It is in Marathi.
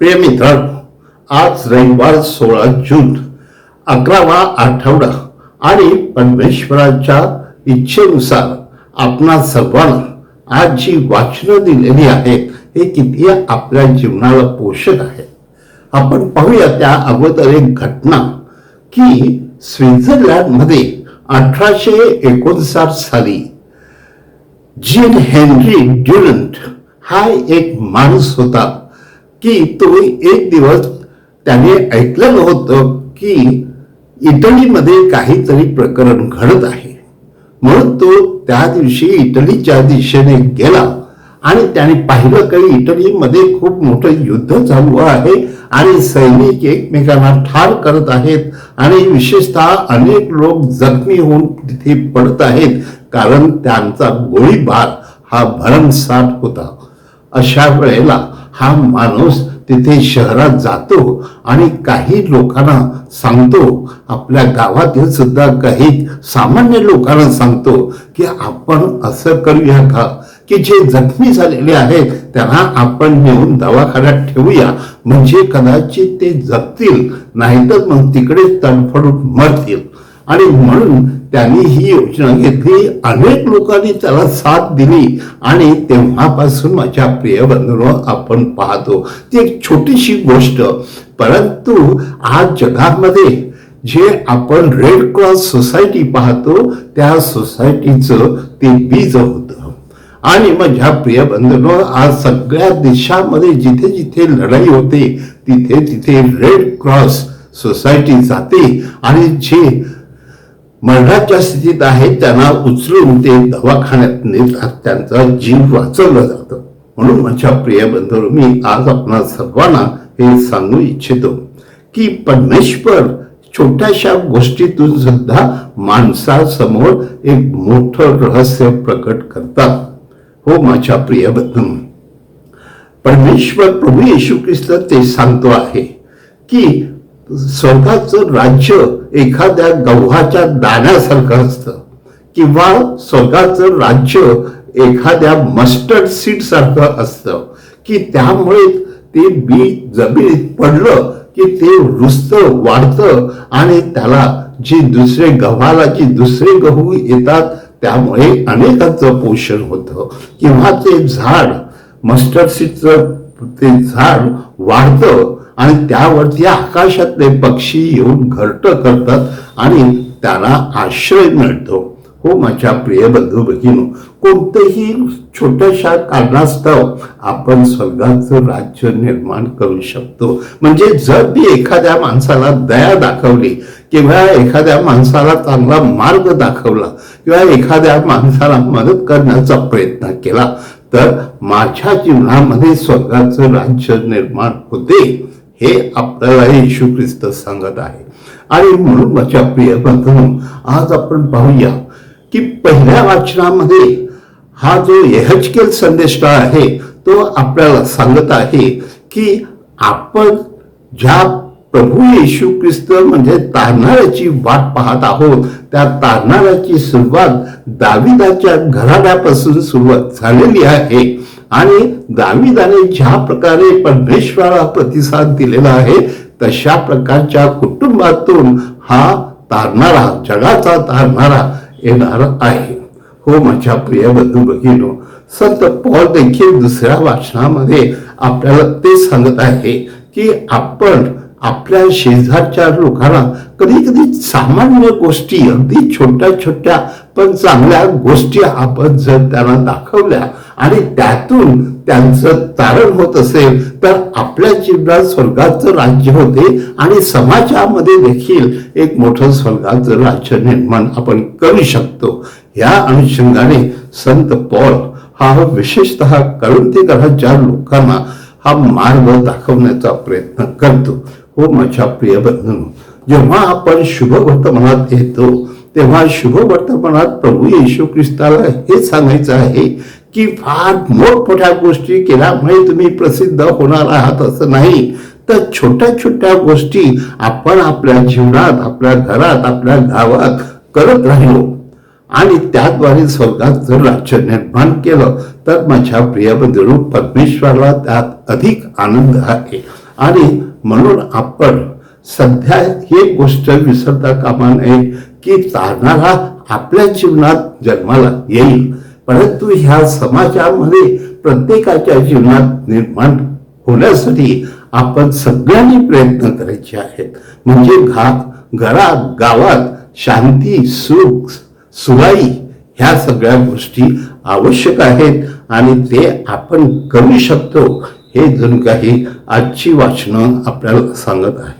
प्रिय मित्रांनो आज रविवार सोळा जून अकरावा आठवडा आणि परमेश्वराच्या इच्छेनुसार आपणा सर्वांना आज जी वाचनं दिलेली आहेत हे किती आपल्या जीवनाला पोषक आहे. आपण पाहूया त्या अगोदर एक घटना की स्वित्झर्लंडमध्ये अठराशे एकोणसाठ साली जीन हेनरी ड्युरंट हा एक माणूस होता. की तो एक दिवस त्याने ऐकलेलं होतं की इटलीमध्ये काहीतरी प्रकरण घडत आहे. म्हणून तो त्या दिवशी इटलीच्या दिशेने गेला आणि त्याने पाहिलं की इटलीमध्ये खूप मोठं युद्ध चालू आहे आणि सैनिक एकमेकांना ठार करत आहेत आणि विशेषतः अनेक लोक जखमी होऊन तिथे पडत आहेत कारण त्यांचा गोळीबार हा भरमसाठ होता. अशा वेळेला हा माणूस तिथे शहरात जातो आणि काही लोकांना सांगतो. आपल्या गावातील सुद्धा काही सामान्य लोकांना सांगतो की आपण असं करूया का? की जे जखमी झालेले आहेत त्यांना आपण नेऊन दवाखान्यात ठेवूया. म्हणजे कदाचित ते जगतील नाहीतर मग तिकडे तडफडून मरतील. आणि म्हणून त्यांनी ही योजना घेतली. अनेक लोकांनी त्याला साथ दिली. आणि तेव्हापासून माझ्या प्रिय बंधूंनो आपण पाहतो ती एक छोटीशी गोष्ट. परंतु आज जगामध्ये जे आपण रेड क्रॉस सोसायटी पाहतो त्या सोसायटीचं ते बीज होतं. आणि माझ्या प्रिय बंधूंनो आज सगळ्या देशामध्ये जिथे जिथे लढाई होते तिथे तिथे रेड क्रॉस सोसायटी जाते. आणि जे मरणाच्या स्थितीत आहे त्यांना उचलून ते दवाखान्यात नेतात त्यांचा जीव वाचवला जातो. म्हणून माझ्या प्रिय बंधू मी आज आपणा सर्वांना हे सांगू इच्छितो की परमेश्वर छोट्याशा गोष्टीतून सुद्धा माणसासमोर एक मोठं रहस्य प्रकट करतात. हो माझ्या प्रिय बंधू परमेश्वर प्रभू येशू ख्रिस्त ते सांगतो आहे की स्वर्गाचं राज्य एखाद्या गव्हाच्या दाण्यासारखं असतं. किंवा स्वतःचं राज्य एखाद्या मस्टर्ड सीड सारखं असतं. की त्यामुळे ते बी जमिनीत पडलं की ते रुजतं वाढतं आणि त्याला जी दुसरे गव्हाला जी दुसरे गहू येतात त्यामुळे अनेकांचं पोषण होतं. किंवा ते झाड मस्टर्ड सीडचं ते झाड वाढतं आणि त्यावरती आकाशातले पक्षी येऊन घरट करतात आणि त्याला आश्रय मिळतो. हो माझ्या प्रिय बंधू भगिनो कोणतेही छोट्याशा कारणास्तव आपण स्वर्गाचं राज्य निर्माण करू शकतो. म्हणजे जर मी एखाद्या माणसाला दया दाखवली किंवा एखाद्या माणसाला चांगला मार्ग दाखवला किंवा एखाद्या माणसाला मदत करण्याचा प्रयत्न केला तर माझ्या जीवनामध्ये स्वर्गाचं राज्य निर्माण होते. हे आपल्याला येशू ख्रिस्त सांगत आहे. आणि म्हणून माझ्या प्रिय बंधू आज आपण पाहूया की पहिल्या वाचनामध्ये हा जो यहचकेल संदेश आहे तो आपल्याला सांगत आहे की आपण ज्या प्रभू येशू ख्रिस्त म्हणजे तारणाऱ्याची वाट पाहत आहोत त्या तारणाऱ्याची सुरुवात दाविदाच्या घराण्यापासून सुरुवात झालेली आहे. आणि दाविदाने ज्या प्रकारे परमेश्वराला प्रतिसाद दिलेला आहे तशा प्रकारच्या कुटुंबातून हा तारणारा जगाचा तारणारा येणार आहे. हो माझ्या प्रिय बंधू भगिनो संत पॉल देखील दुसऱ्या वाचनामध्ये आपल्याला ते सांगत आहे की आपण आपल्या शेजारच्या लोकांना कधी कधी सामान्य गोष्टी अगदी छोट्या छोट्या पण चांगल्या गोष्टी आपण जर त्यांना दाखवल्या आणि त्यातून त्यांचं तारण होत असेल तर आपल्या जीवनात स्वर्गाचं राज्य होते आणि समाजामध्ये देखील एक मोठं स्वर्गाचं राज्य निर्माण आपण करू शकतो. या अनुषंगाने संत पॉल हा विशेषतः कळंतीकराच्या लोकांना हा मार्ग दाखवण्याचा प्रयत्न करतो. हो माझ्या प्रिय बंधू जेव्हा आपण शुभ वर्तमानात येतो तेव्हा शुभ वर्तमानात प्रभू येशू ख्रिस्ताला हे सांगायचं आहे की फार मोठमोठ्या गोष्टी केल्यामुळे तुम्ही प्रसिद्ध होणार आहात असं नाही. तर छोट्या छोट्या गोष्टी आपण आपल्या जीवनात आपल्या घरात आपल्या गावात करत राहिलो. आणि त्याद्वारे स्वर्गात जर राज्य निर्माण केलं तर माझ्या प्रिय बंधू परमेश्वराला त्यात अधिक आनंद आहे. आणि म्हणून आपण सध्या ही गोष्ट विसरता कामा नये की तारणारा आपल्या जीवनात जन्माला येईल. परंतु ह्या समाजामध्ये प्रत्येकाच्या जीवनात निर्माण होण्यासाठी आपण सगळ्यांनी प्रयत्न करायचे आहेत. म्हणजे घा घरात गावात शांती सुख सुवाई ह्या सगळ्या गोष्टी आवश्यक आहेत आणि ते आपण करू शकतो हे जणू काही आजची वाचनं आपल्याला सांगत आहे